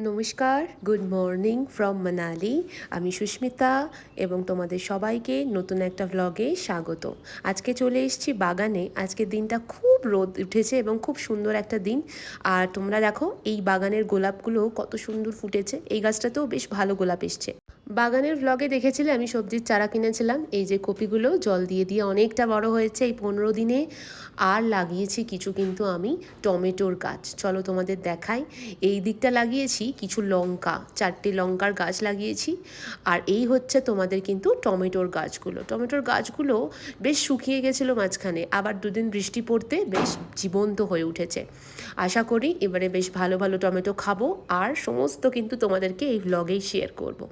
নমস্কার good morning from Manali আমি সুস্মিতা এবং তোমাদের সবাইকে নতুন একটা ভ্লগে স্বাগত। আজকে চলে এসেছি বাগানে। আজকে দিনটা খুব রোদ উঠেছে এবং খুব সুন্দর একটা দিন। আর তোমরা দেখো, এই বাগানের গোলাপগুলো কত সুন্দর ফুটেছে। এই গাছটাতেও বেশ ভালো গোলাপ এসছে। বাগানের ভ্লগে দেখেছিলে, আমি সবজির চারা কিনেছিলাম। এই যে কপিগুলো, জল দিয়ে দিয়ে অনেকটা বড় হয়েছে এই পনেরো দিনে। আর লাগিয়েছি কিছু কিন্তু আমি টমেটোর গাছ। চলো তোমাদের দেখাই। এই দিকটা লাগিয়েছি কিছু লঙ্কা, চারটে লঙ্কার গাছ লাগিয়েছি। আর এই হচ্ছে তোমাদের কিন্তু টমেটোর গাছগুলো। টমেটোর গাছগুলো বেশ শুকিয়ে গেছিল মাঝখানে, আবার দুদিন বৃষ্টি পড়তে বেশ জীবন্ত হয়ে উঠেছে। আশা করি এবারে বেশ ভালো ভালো টমেটো খাব। আর সমস্ত কিন্তু তোমাদেরকে এই ভ্লগেই শেয়ার করব।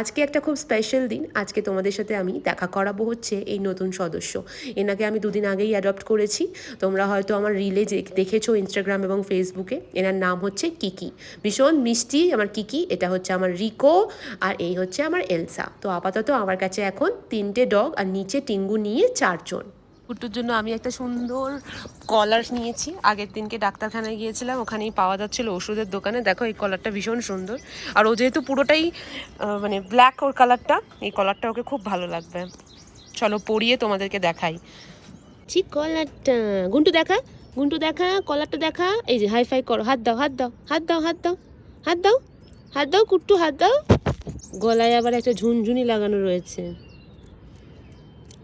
আজকে একটা খুব স্পেশাল দিন। আজকে তোমাদের সাথে আমি দেখা করাবো হচ্ছে এই নতুন সদস্য। এনাকে আমি দুদিন আগেই অ্যাডপ্ট করেছি। তোমরা হয়তো আমার রিলে দেখেছ ইনস্টাগ্রাম এবং ফেসবুকে এনার নাম হচ্ছে কিকি। ভীষণ মিষ্টি আমার কিকি। এটা হচ্ছে আমার রিকো আর এই হচ্ছে আমার এলসা। তো আপাতত আমার কাছে এখন তিনটে ডগ আর নিচে টিঙ্গু নিয়ে চারজন। কুট্টুর জন্য আমি একটা সুন্দর কলার নিয়েছি। আগের দিনকে ডাক্তারখানায় গিয়েছিলাম, ওখানেই পাওয়া যাচ্ছিল ওষুধের দোকানে। দেখো, এই কলারটা ভীষণ সুন্দর। আর ও যেহেতু পুরোটাই মানে ব্ল্যাক ওর কালারটা এই কলারটা ওকে খুব ভালো লাগবে। চলো পরিয়ে তোমাদেরকে দেখাই। ঠিক কলারটা গুন্টু দেখা গুন্টু দেখা কলারটা দেখা। এই যে হাই ফাই করো, হাত দাও হাত দাও হাত দাও হাত দাও হাত দাও হাত দাও, কুট্টু, হাত দাও। গলায় আবার একটা ঝুনঝুনি লাগানো রয়েছে।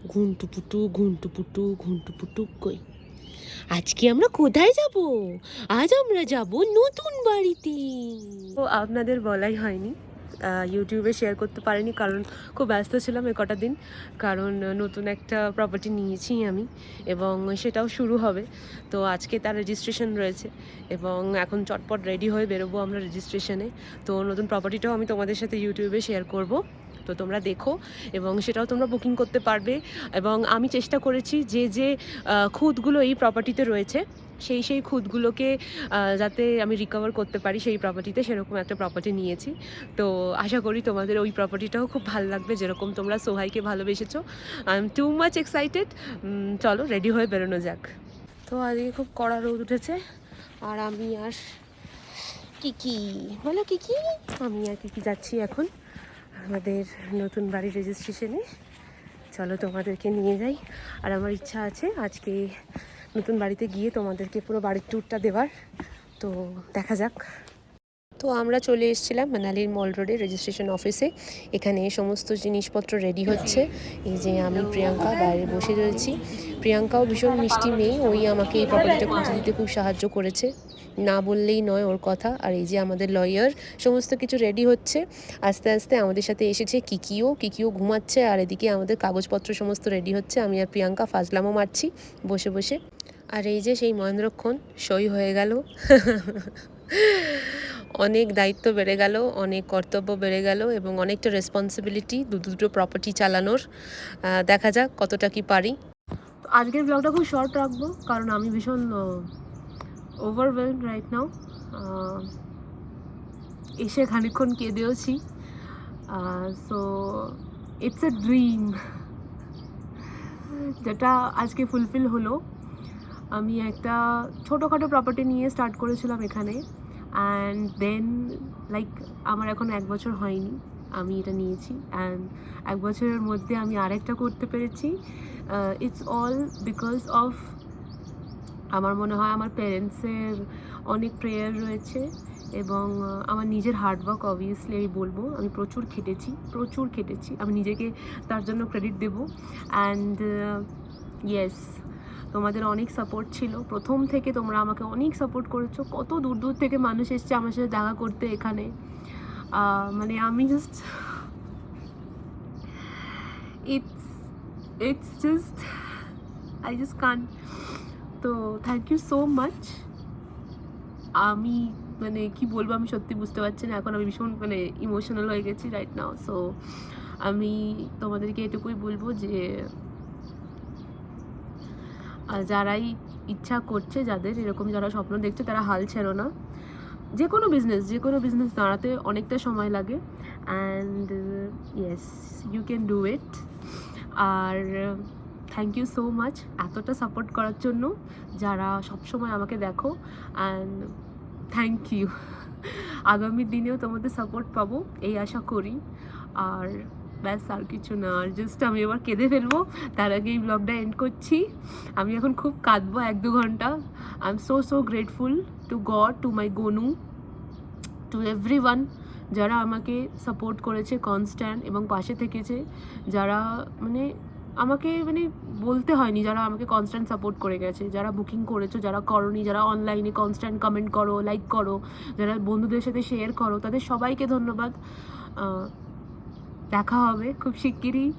ঘুন্টু পুটু ঘুন্টু পুটু ঘুন্টু পুটু কই। আজকে আমরা কোথায় যাব? আজ আমরা যাব নতুন বাড়িতে। তো আপনাদের বলাই হয়নি। ইউটিউবে শেয়ার করতে পারিনি কারণ খুব ব্যস্ত ছিলাম এ কটা দিন। কারণ নতুন একটা প্রপার্টি নিয়েছি আমি এবং সেটাও শুরু হবে। তো আজকে তার রেজিস্ট্রেশন রয়েছে এবং এখন চটপট রেডি হয়ে বেরোবো আমরা রেজিস্ট্রেশনে তো নতুন প্রপার্টিটাও আমি তোমাদের সাথে ইউটিউবে শেয়ার করব। তো তোমরা দেখো এবং সেটাও তোমরা বুকিং করতে পারবে এবং আমি চেষ্টা করেছি যে যে আহ, খুঁতগুলো এই প্রপার্টিতে রয়েছে সেই সেই খুঁতগুলোকে যাতে আমি রিকভার করতে পারি সেই প্রপার্টিতে সেরকম একটা প্রপার্টি নিয়েছি। তো আশা করি তোমাদের ওই প্রপার্টিটাও খুব ভালো লাগবে যেরকম তোমরা সোহাইকে ভালোবেসেছো। I am too much excited চলো রেডি হয়ে বেরোনো যাক। তো আজকে খুব কড়া রোদ উঠেছে আর আমি আর কিকি বলো কিকি আমি আর কিকি যাচ্ছি এখন? আমাদের নতুন বাড়ির রেজিস্ট্রেশনে চলো তোমাদেরকে নিয়ে যাই। আর আমার ইচ্ছা আছে আজকে নতুন বাড়িতে গিয়ে তোমাদেরকে পুরো বাড়ির ট্যুরটা দেওয়ার। তো দেখা যাক। তো আমরা চলে এসেছিলাম মানালির মল রোডে রেজিস্ট্রেশন অফিসে এখানে সমস্ত জিনিসপত্র রেডি হচ্ছে। এই যে আমি, প্রিয়াঙ্কা, বাইরে বসে রয়েছি। প্রিয়াঙ্কাও ভীষণ মিষ্টি মেয়ে। ওই আমাকে এই প্রপার্টিটা খুঁজে দিতে খুব সাহায্য করেছে। না বললেই নয় ওর কথা। আর এই যে আমাদের লয়ার সমস্ত কিছু রেডি হচ্ছে। আস্তে আস্তে আমাদের সাথে এসেছে কিকিও। কিকিও ঘুমাচ্ছে আর এদিকে আমাদের কাগজপত্র সমস্ত রেডি হচ্ছে। আমি আর প্রিয়াঙ্কা ফাজলামও মারছি বসে বসে। আর এই যে সেই মহেন্দ্রক্ষণ, সই হয়ে গেল। অনেক দায়িত্ব বেড়ে গেল, অনেক কর্তব্য বেড়ে গেল এবং অনেকটা রেসপন্সিবিলিটি দু দুটো প্রপার্টি চালানোর। দেখা যাক কতটা কি পারি। তো আজকের ব্লগটা খুব শর্ট রাখব, কারণ আমি ভীষণ ওভারওয়েলড রাইট নাও এসে খানিক্ষণ কেঁদেওছি। সো ইটস এ ড্রিম যেটা আজকে ফুলফিল হলো। আমি একটা ছোটোখাটো প্রপার্টি নিয়ে স্টার্ট করেছিলাম এখানে। অ্যান্ড দেন লাইক আমার এখন এক বছর হয়নি, আমি এটা নিয়েছি। অ্যান্ড এক বছরের মধ্যে আমি আরেকটা করতে পেরেছি। ইটস অল বিকজ অফ আমার মনে হয় আমার প্যারেন্টসের অনেক প্রেয়ার রয়েছে এবং আমার নিজের হার্ডওয়ার্ক অবভিয়াসলি আমি বলব, আমি প্রচুর খেটেছি প্রচুর খেটেছি। আমি নিজেকে তার জন্য ক্রেডিট দেবো। অ্যান্ড ইয়েস তোমাদের অনেক সাপোর্ট ছিল। প্রথম থেকে তোমরা আমাকে অনেক সাপোর্ট করেছ। কত দূর দূর থেকে মানুষ এসছে আমার সাথে দেখা করতে এখানে। মানে আমি just it's it's just I just can তো থ্যাংক ইউ সো মাচ আমি মানে কি বলব আমি সত্যি বুঝতে পারছি না। এখন আমি ভীষণ মানে ইমোশনাল হয়ে গেছি রাইট নাও সো আমি তোমাদেরকে এটুকুই বলব যে আর যারাই ইচ্ছা করছে, যাদের এরকম যারা স্বপ্ন দেখছে, তারা হাল ছেড়ো না। যে কোনো বিজনেস যে কোনো বিজনেস দাঁড়াতে অনেকটা সময় লাগে। And yes you can do it R thank you so much এতটা সাপোর্ট করার জন্য, যারা সবসময় আমাকে দেখো। অ্যান্ড থ্যাংক ইউ আগামী দিনেও তোমাদের সাপোর্ট পাবো, এই আশা করি। আর ব্যাস, আর কিছু না, আর জাস্ট আমি এবার কেঁদে ফেলব। তার আগে এই ব্লগটা এন্ড করছি। আমি এখন খুব কাঁদবো এক দু ঘণ্টা। I am so so grateful to God to my Gonu to everyone যারা আমাকে সাপোর্ট করেছে কনস্ট্যান্ট এবং পাশে থেকেছে। যারা মানে আমাকে মানে বলতে হয়নি যারা আমাকে কনস্ট্যান্ট সাপোর্ট করে গেছে। যারা বুকিং করেছ, যারা করনি, যারা অনলাইনে কনস্ট্যান্ট কমেন্ট করো লাইক করো, যারা বন্ধুদের সাথে শেয়ার করো, তাদের সবাইকে ধন্যবাদ। দেখা হবে খুব শিগগিরই।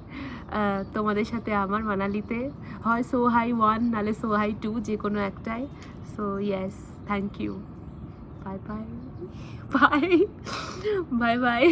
তোমাদের সাথে আমার মানালিতে। হয় সো হাই ওয়ান নাহলে সো হাই টু যে কোনো একটাই। So yes thank you bye bye bye bye bye